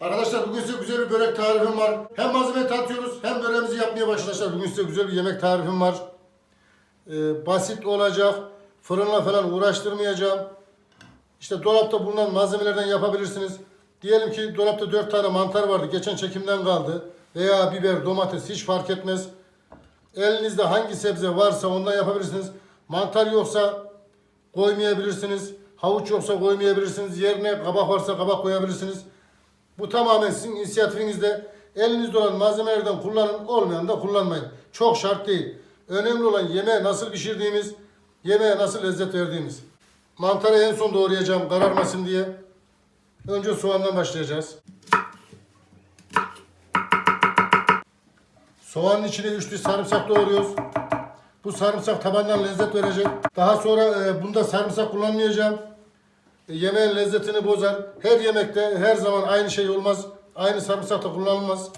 Arkadaşlar bugün size güzel bir börek tarifim var. Hem malzeme tatıyoruz hem böreğimizi yapmaya başlayacağız. Bugün size güzel bir yemek tarifim var. Ee, basit olacak. Fırınla falan uğraştırmayacağım. İşte dolapta bulunan malzemelerden yapabilirsiniz. Diyelim ki dolapta 4 tane mantar vardı. Geçen çekimden kaldı. Veya biber, domates hiç fark etmez. Elinizde hangi sebze varsa ondan yapabilirsiniz. Mantar yoksa koymayabilirsiniz. Havuç yoksa koymayabilirsiniz. Yerine kabak varsa kabak koyabilirsiniz. Bu tamamen sizin inisiyatifinizde. Elinizde olan malzemelerden kullanın, olmayan da kullanmayın. Çok şart değil. Önemli olan yemeği nasıl pişirdiğimiz, yemeğe nasıl lezzet verdiğimiz. Mantarı en son doğrayacağım kararmasın diye. Önce soğandan başlayacağız. Soğanın içine üç diş sarımsak doğruyoruz. Bu sarımsak tabandan lezzet verecek. Daha sonra e, bunda sarımsak kullanmayacağım. E, yemeğin lezzetini bozar. Her yemekte her zaman aynı şey olmaz. Aynı sarımsak da kullanılmaz.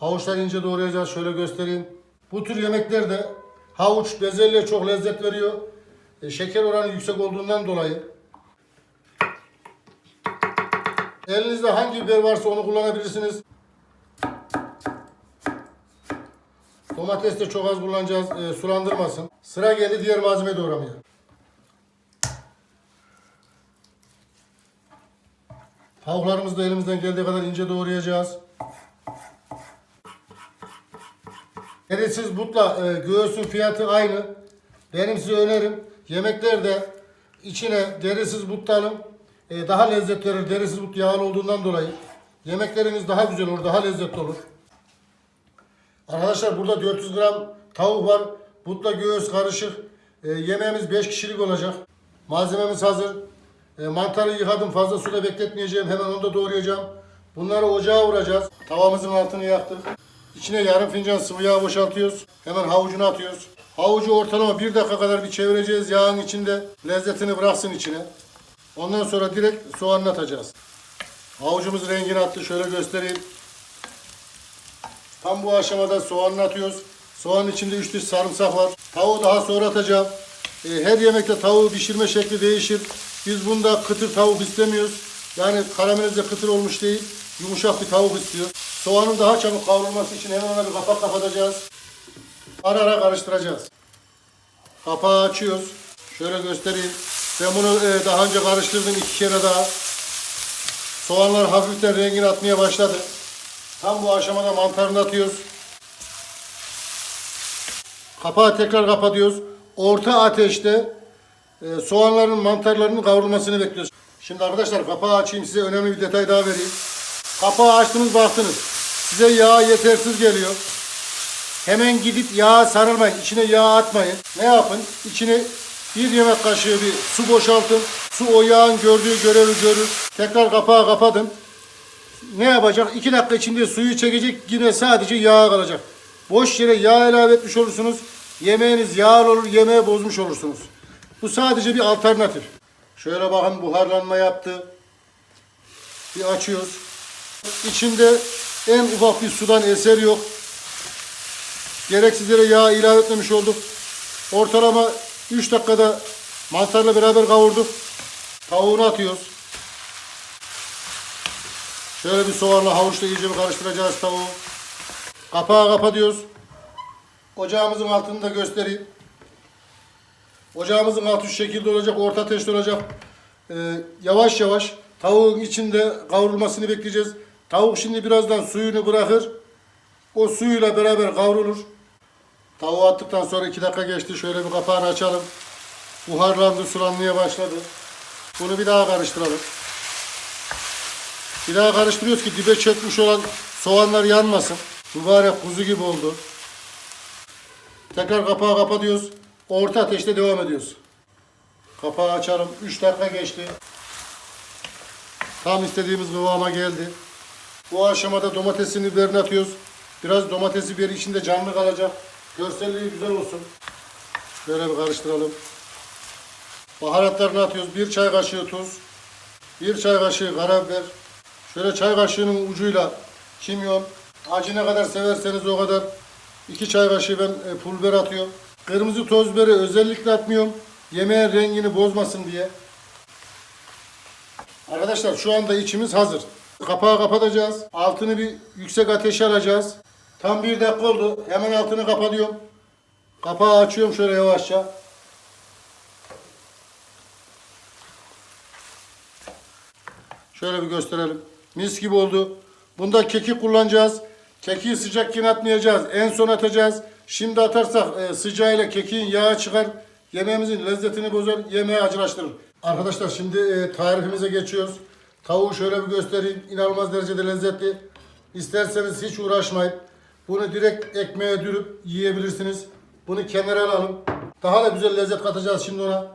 Havuçları ince doğrayacağız. Şöyle göstereyim. Bu tür yemeklerde havuç bezelye çok lezzet veriyor. E, şeker oranı yüksek olduğundan dolayı. Elinizde hangi biber varsa onu kullanabilirsiniz. Domates de çok az kullanacağız. e, sulandırmasın. Sıra geldi diğer malzeme doğramaya. Tavuklarımızı da elimizden geldiği kadar ince doğrayacağız. Derisiz butla e, göğsün fiyatı aynı. Benim size önerim yemeklerde içine derisiz but da alın. E, daha lezzet verir. Derisiz but yağlı olduğundan dolayı. Yemekleriniz daha güzel olur, daha lezzetli olur. Arkadaşlar burada 400 gram tavuk var. Butla göğüs karışık. E, yemeğimiz 5 kişilik olacak. Malzememiz hazır. E, mantarı yıkadım. Fazla suda bekletmeyeceğim. Hemen onu da doğrayacağım. Bunları ocağa vuracağız. Tavamızın altını yaktık. İçine yarım fincan sıvı yağ boşaltıyoruz. Hemen havucunu atıyoruz. Havucu ortalama 1 dakika kadar bir çevireceğiz yağın içinde. Lezzetini bıraksın içine. Ondan sonra direkt soğanını atacağız. Havucumuz rengini attı. Şöyle göstereyim. Tam bu aşamada soğanını atıyoruz. Soğanın içinde 3 diş sarımsak var. Tavuğu daha sonra atacağım. Ee, her yemekte tavuğu pişirme şekli değişir. Biz bunda kıtır tavuk istemiyoruz. Yani karamelize kıtır olmuş değil. Yumuşak bir tavuk istiyor. Soğanın daha çabuk kavrulması için hemen ona bir kapak kapatacağız. Ara ara karıştıracağız. Kapağı açıyoruz. Şöyle göstereyim. Ben bunu e, daha önce karıştırdım iki kere daha. Soğanlar hafiften rengini atmaya başladı. Tam bu aşamada mantarını atıyoruz. Kapağı tekrar kapatıyoruz. Orta ateşte soğanların mantarlarının kavrulmasını bekliyoruz. Şimdi arkadaşlar kapağı açayım size önemli bir detay daha vereyim. Kapağı açtınız baktınız. Size yağ yetersiz geliyor. Hemen gidip yağa sarılmayın. İçine yağ atmayın. Ne yapın? İçine bir yemek kaşığı bir su boşaltın. Su o yağın gördüğü görevi görür. Tekrar kapağı kapatın ne yapacak? 2 dakika içinde suyu çekecek yine sadece yağ kalacak. Boş yere yağ ilave etmiş olursunuz. Yemeğiniz yağlı olur, yemeği bozmuş olursunuz. Bu sadece bir alternatif. Şöyle bakın buharlanma yaptı. Bir açıyoruz. İçinde en ufak bir sudan eser yok. Gereksiz yere yağ ilave etmemiş olduk. Ortalama 3 dakikada mantarla beraber kavurduk. Tavuğunu atıyoruz. Şöyle bir soğanla havuçla iyice bir karıştıracağız tavuğu. Kapağı kapatıyoruz. Ocağımızın altını da göstereyim. Ocağımızın altı şu şekilde olacak, orta ateşte olacak. Ee, yavaş yavaş tavuğun içinde kavrulmasını bekleyeceğiz. Tavuk şimdi birazdan suyunu bırakır. O suyuyla beraber kavrulur. Tavuğu attıktan sonra 2 dakika geçti. Şöyle bir kapağını açalım. Buharlandı, sulanmaya başladı. Bunu bir daha karıştıralım. Bir daha karıştırıyoruz ki dibe çökmüş olan soğanlar yanmasın. Mübarek kuzu gibi oldu. Tekrar kapağı kapatıyoruz. Orta ateşte devam ediyoruz. Kapağı açalım. 3 dakika geçti. Tam istediğimiz kıvama geldi. Bu aşamada domatesini biberini atıyoruz. Biraz domates biberi içinde canlı kalacak. Görselliği güzel olsun. Böyle bir karıştıralım. Baharatlarını atıyoruz. Bir çay kaşığı tuz. Bir çay kaşığı karabiber. Şöyle çay kaşığının ucuyla kimyon. Acı ne kadar severseniz o kadar. İki çay kaşığı ben e, pul biber atıyorum. Kırmızı toz biberi özellikle atmıyorum. Yemeğin rengini bozmasın diye. Arkadaşlar şu anda içimiz hazır. Kapağı kapatacağız. Altını bir yüksek ateşe alacağız. Tam bir dakika oldu. Hemen altını kapatıyorum. Kapağı açıyorum şöyle yavaşça. Şöyle bir gösterelim. Mis gibi oldu. Bunda kekik kullanacağız. Kekiği sıcakken atmayacağız. En son atacağız. Şimdi atarsak e, sıcağıyla kekiğin yağı çıkar. Yemeğimizin lezzetini bozar. Yemeği acılaştırır. Arkadaşlar şimdi e, tarifimize geçiyoruz. Tavuğu şöyle bir göstereyim. İnanılmaz derecede lezzetli. İsterseniz hiç uğraşmayın. Bunu direkt ekmeğe dürüp yiyebilirsiniz. Bunu kenara alalım. Daha da güzel lezzet katacağız şimdi ona.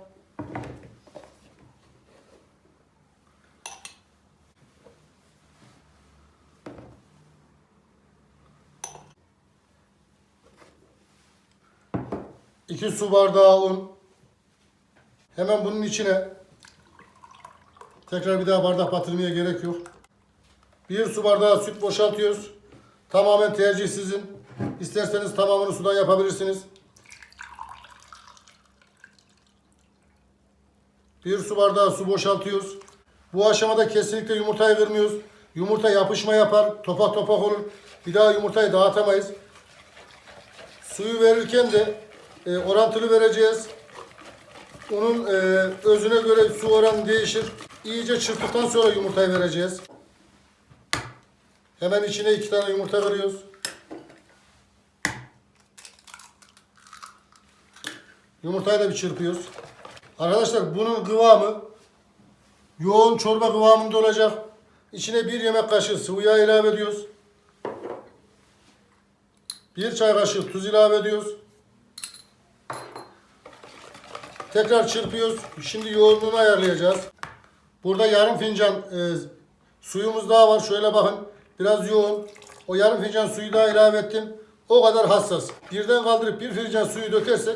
İki su bardağı un. Hemen bunun içine tekrar bir daha bardak batırmaya gerek yok. Bir su bardağı süt boşaltıyoruz. Tamamen tercih sizin. İsterseniz tamamını sudan yapabilirsiniz. Bir su bardağı su boşaltıyoruz. Bu aşamada kesinlikle yumurtayı kırmıyoruz. Yumurta yapışma yapar, topak topak olur. Bir daha yumurtayı dağıtamayız. Suyu verirken de e, orantılı vereceğiz. Onun e, özüne göre su oranı değişir. İyice çırptıktan sonra yumurtayı vereceğiz. Hemen içine iki tane yumurta kırıyoruz. Yumurtayı da bir çırpıyoruz. Arkadaşlar bunun kıvamı yoğun çorba kıvamında olacak. İçine bir yemek kaşığı sıvı yağ ilave ediyoruz. Bir çay kaşığı tuz ilave ediyoruz. Tekrar çırpıyoruz. Şimdi yoğunluğunu ayarlayacağız. Burada yarım fincan e, suyumuz daha var. Şöyle bakın. Biraz yoğun. O yarım fincan suyu daha ilave ettim. O kadar hassas. Birden kaldırıp bir fincan suyu dökersek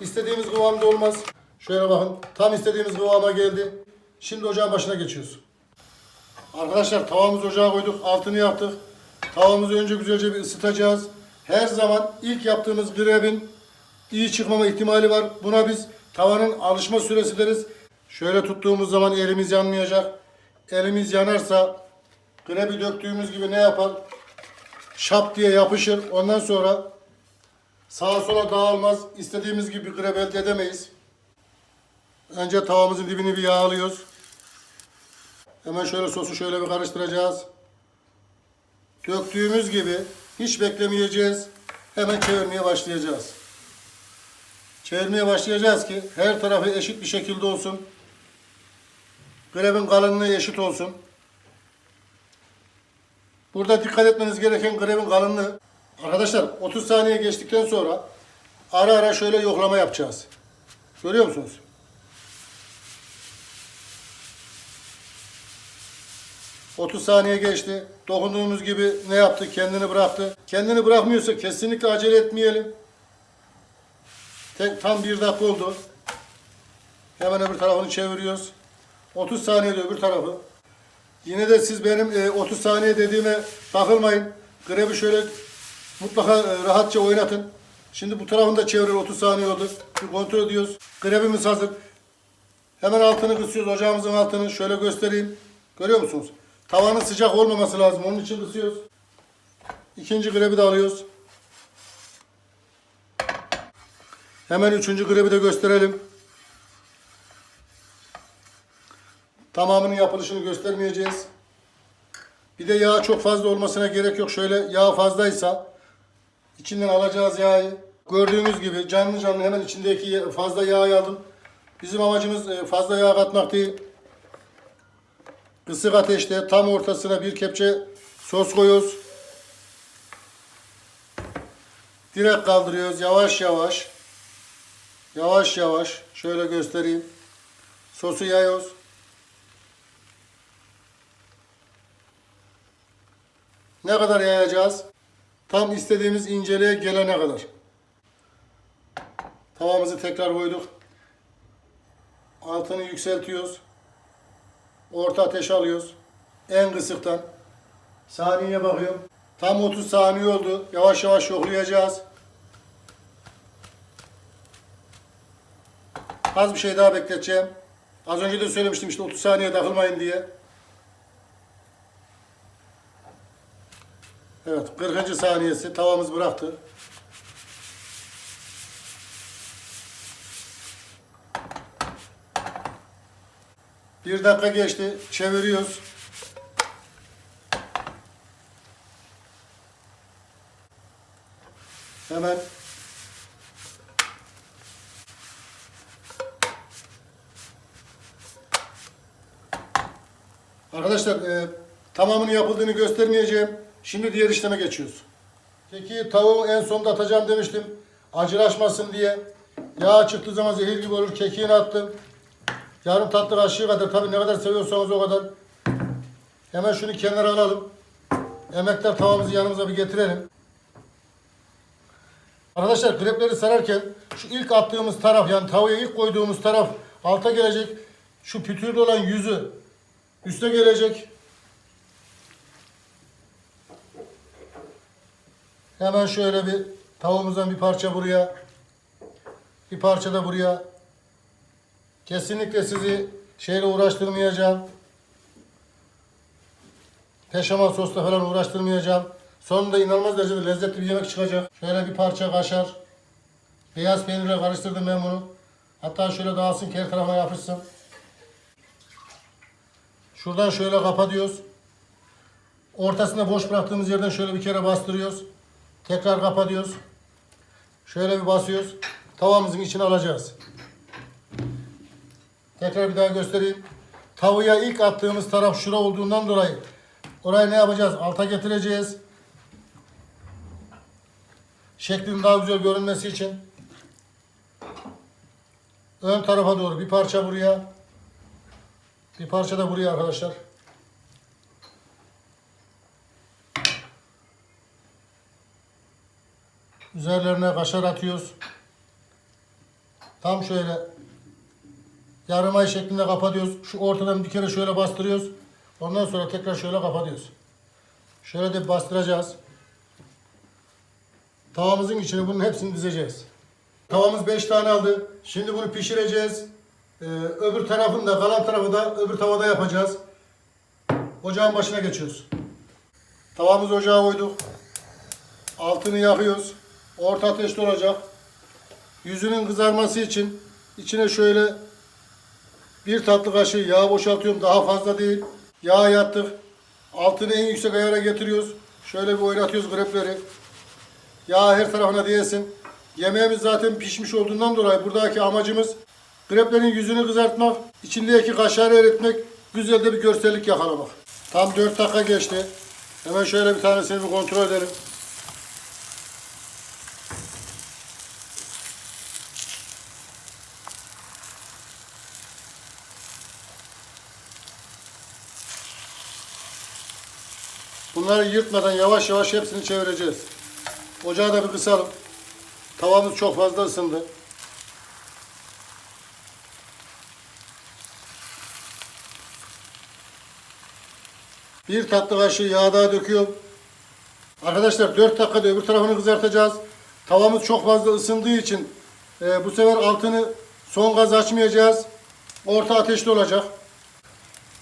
istediğimiz kıvamda olmaz. Şöyle bakın. Tam istediğimiz kıvama geldi. Şimdi ocağın başına geçiyoruz. Arkadaşlar tavamızı ocağa koyduk. Altını yaptık. Tavamızı önce güzelce bir ısıtacağız. Her zaman ilk yaptığımız grebin iyi çıkmama ihtimali var. Buna biz tavanın alışma süresi deriz. Şöyle tuttuğumuz zaman elimiz yanmayacak. Elimiz yanarsa grebi döktüğümüz gibi ne yapar? Şap diye yapışır. Ondan sonra sağa sola dağılmaz. İstediğimiz gibi greb elde edemeyiz. Önce tavamızın dibini bir yağlıyoruz. Hemen şöyle sosu şöyle bir karıştıracağız. Döktüğümüz gibi hiç beklemeyeceğiz. Hemen çevirmeye başlayacağız. Çevirmeye başlayacağız ki her tarafı eşit bir şekilde olsun. Grebin kalınlığı eşit olsun. Burada dikkat etmeniz gereken grebin kalınlığı. Arkadaşlar 30 saniye geçtikten sonra ara ara şöyle yoklama yapacağız. Görüyor musunuz? ...30 saniye geçti. Dokunduğumuz gibi ne yaptı? Kendini bıraktı. Kendini bırakmıyorsa kesinlikle acele etmeyelim. Tam bir dakika oldu. Hemen öbür tarafını çeviriyoruz. 30 saniyede öbür tarafı. Yine de siz benim e, 30 saniye dediğime takılmayın. Grebi şöyle mutlaka e, rahatça oynatın. Şimdi bu tarafını da çevir 30 saniye oldu. Bir kontrol ediyoruz. Grebimiz hazır. Hemen altını kısıyoruz. Ocağımızın altını şöyle göstereyim. Görüyor musunuz? Tavanın sıcak olmaması lazım. Onun için kısıyoruz. İkinci grebi de alıyoruz. Hemen üçüncü grebi de gösterelim. Tamamının yapılışını göstermeyeceğiz. Bir de yağ çok fazla olmasına gerek yok. Şöyle yağ fazlaysa içinden alacağız yağı. Gördüğünüz gibi canlı canlı hemen içindeki fazla yağı aldım. Bizim amacımız e, fazla yağ katmak değil. Kısık ateşte tam ortasına bir kepçe sos koyuyoruz. Direkt kaldırıyoruz yavaş yavaş. Yavaş yavaş şöyle göstereyim. Sosu yayıyoruz. Ne kadar yayacağız? Tam istediğimiz inceliğe gelene kadar. Tavamızı tekrar koyduk. Altını yükseltiyoruz. Orta ateş alıyoruz. En kısıktan. Saniyeye bakıyorum. Tam 30 saniye oldu. Yavaş yavaş yoklayacağız. Az bir şey daha bekleteceğim. Az önce de söylemiştim işte 30 saniye takılmayın diye. Evet 40. saniyesi tavamız bıraktı. Bir dakika geçti. Çeviriyoruz. Arkadaşlar e, tamamını yapıldığını göstermeyeceğim. Şimdi diğer işleme geçiyoruz. Keki tavuğu en sonda atacağım demiştim. Acılaşmasın diye. Yağ çıktığı zaman zehir gibi olur. Kekiğini attım. Yarım tatlı kaşığı kadar tabii ne kadar seviyorsanız o kadar. Hemen şunu kenara alalım. Emektar tavamızı yanımıza bir getirelim. Arkadaşlar krepleri sararken şu ilk attığımız taraf yani tavaya ilk koyduğumuz taraf alta gelecek. Şu pütürlü olan yüzü üste gelecek. Hemen şöyle bir tavuğumuzdan bir parça buraya. Bir parça da buraya. Kesinlikle sizi şeyle uğraştırmayacağım. Peşamal sosla falan uğraştırmayacağım. Sonunda inanılmaz derecede lezzetli bir yemek çıkacak. Şöyle bir parça kaşar. Beyaz peynirle karıştırdım ben bunu. Hatta şöyle dağılsın her tarafına yapışsın. Şuradan şöyle kapatıyoruz. Ortasında boş bıraktığımız yerden şöyle bir kere bastırıyoruz. Tekrar kapatıyoruz. Şöyle bir basıyoruz. Tavamızın içine alacağız. Tekrar bir daha göstereyim. Tavaya ilk attığımız taraf şura olduğundan dolayı orayı ne yapacağız? Alta getireceğiz. Şeklin daha güzel görünmesi için. Ön tarafa doğru bir parça buraya. Bir parça da buraya arkadaşlar. Üzerlerine kaşar atıyoruz. Tam şöyle yarım ay şeklinde kapatıyoruz. Şu ortadan bir kere şöyle bastırıyoruz. Ondan sonra tekrar şöyle kapatıyoruz. Şöyle de bastıracağız. Tavamızın içine bunun hepsini dizeceğiz. Tavamız 5 tane aldı. Şimdi bunu pişireceğiz. Ee, öbür tarafını da kalan tarafı da öbür tavada yapacağız. Ocağın başına geçiyoruz. Tavamızı ocağa koyduk. Altını yakıyoruz. Orta ateşte olacak. Yüzünün kızarması için içine şöyle bir tatlı kaşığı yağ boşaltıyorum. Daha fazla değil. Yağ yattık. Altını en yüksek ayara getiriyoruz. Şöyle bir oynatıyoruz grepleri. Yağ her tarafına değsin. Yemeğimiz zaten pişmiş olduğundan dolayı buradaki amacımız greplerin yüzünü kızartmak, içindeki kaşarı eritmek, güzel de bir görsellik yakalamak. Tam 4 dakika geçti. Hemen şöyle bir tanesini bir kontrol edelim. Bunları yırtmadan yavaş yavaş hepsini çevireceğiz. Ocağı da bir kısalım. Tavamız çok fazla ısındı. Bir tatlı kaşığı yağ daha döküyorum. Arkadaşlar 4 dakikada öbür tarafını kızartacağız. Tavamız çok fazla ısındığı için e, bu sefer altını son gaz açmayacağız. Orta ateşte olacak.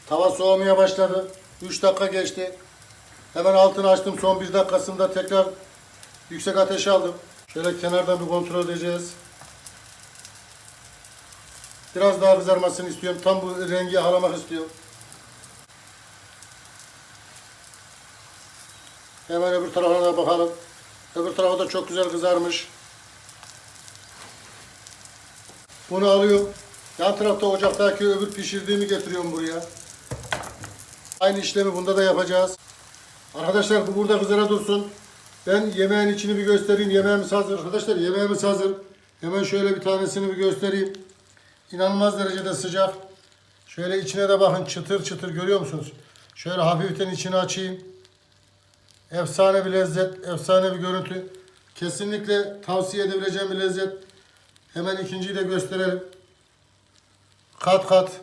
Tava soğumaya başladı. 3 dakika geçti. Hemen altını açtım. Son 1 dakikasında tekrar yüksek ateşe aldım. Şöyle kenardan bir kontrol edeceğiz. Biraz daha kızarmasını istiyorum. Tam bu rengi yakalamak istiyorum. Hemen öbür tarafına da bakalım. Öbür tarafı da çok güzel kızarmış. Bunu alıyorum. Yan tarafta ocaktaki öbür pişirdiğimi getiriyorum buraya. Aynı işlemi bunda da yapacağız. Arkadaşlar bu burada kızara dursun. Ben yemeğin içini bir göstereyim. Yemeğimiz hazır. Arkadaşlar yemeğimiz hazır. Hemen şöyle bir tanesini bir göstereyim. İnanılmaz derecede sıcak. Şöyle içine de bakın çıtır çıtır görüyor musunuz? Şöyle hafiften içini açayım. Efsane bir lezzet, efsane bir görüntü. Kesinlikle tavsiye edebileceğim bir lezzet. Hemen ikinciyi de gösterelim. Kat kat.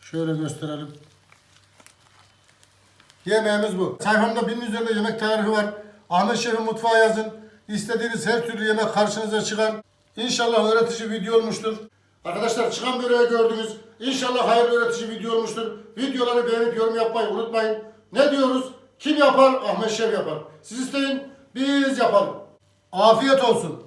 Şöyle gösterelim. Yemeğimiz bu. Sayfamda binin üzerinde yemek tarifi var. Ahmet Şef'in mutfağı yazın. İstediğiniz her türlü yemek karşınıza çıkar. İnşallah öğretici video olmuştur. Arkadaşlar çıkan böreği gördünüz. İnşallah hayırlı öğretici video olmuştur. Videoları beğenip yorum yapmayı unutmayın. Ne diyoruz? Kim yapar? Ahmet Şev yapar. Siz isteyin, biz yapalım. Afiyet olsun.